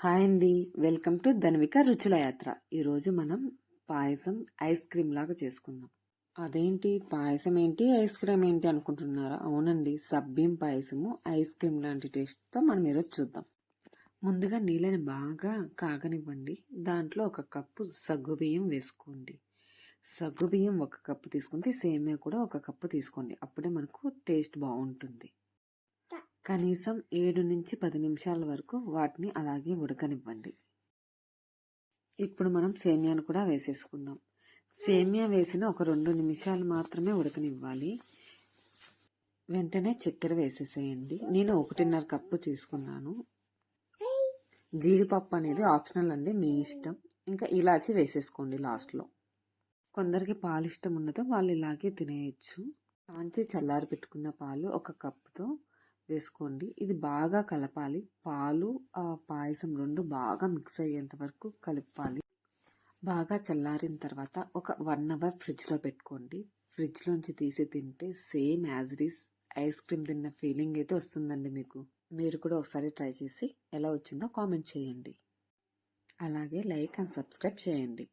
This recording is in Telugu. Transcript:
హాయ్ అండి. వెల్కమ్ టు ధన్విక రుచుల యాత్ర. ఈరోజు మనం పాయసం ఐస్ క్రీమ్ లాగా చేసుకుందాం. అదేంటి? పాయసం ఏంటి? ఐస్ క్రీమ్ ఏంటి అనుకుంటున్నారా? అవునండి. సబ్బిం పాయసము ఐస్ క్రీమ్ లాంటి టేస్ట్తో మనం ఈరోజు చూద్దాం. ముందుగా నీళ్ళని బాగా కాగనివ్వండి. దాంట్లో ఒక కప్పు సగ్గుబియ్యం వేసుకోండి. సగ్గుబియ్యం ఒక కప్పు తీసుకుంటే సేమియా కూడా ఒక కప్పు తీసుకోండి. అప్పుడే మనకు టేస్ట్ బాగుంటుంది. కనీసం ఏడు నుంచి పది నిమిషాల వరకు వాటిని అలాగే ఉడకనివ్వండి. ఇప్పుడు మనం సేమియాను కూడా వేసేసుకుందాం. సేమియా వేసిన ఒక రెండు నిమిషాలు మాత్రమే ఉడకనివ్వాలి. వెంటనే చక్కెర వేసేసేయండి. నేను ఒకటిన్నర కప్పు తీసుకున్నాను. జీడిపప్పు అనేది ఆప్షనల్ అండి మీ ఇష్టం. ఇంకా ఇలాచి వేసేసుకోండి లాస్ట్లో. కొందరికి పాలు ఇష్టం ఉన్నదో వాళ్ళు ఇలాగే తినేయచ్చు. కాంచి చల్లారి పెట్టుకున్న పాలు ఒక కప్పుతో వేసుకోండి. ఇది బాగా కలపాలి. పాలు ఆ పాయసం రెండు బాగా మిక్స్ అయ్యేంత వరకు కలపాలి. బాగా చల్లారిన తర్వాత ఒక వన్ అవర్ ఫ్రిడ్జ్లో పెట్టుకోండి. ఫ్రిడ్జ్లోంచి తీసి తింటే సేమ్ యాజ్ రీస్ ఐస్ క్రీమ్ తిన్న ఫీలింగ్ అయితే వస్తుందండి మీకు. మీరు కూడా ఒకసారి ట్రై చేసి ఎలా వచ్చిందో కామెంట్ చేయండి. అలాగే లైక్ అండ్ సబ్స్క్రైబ్ చేయండి.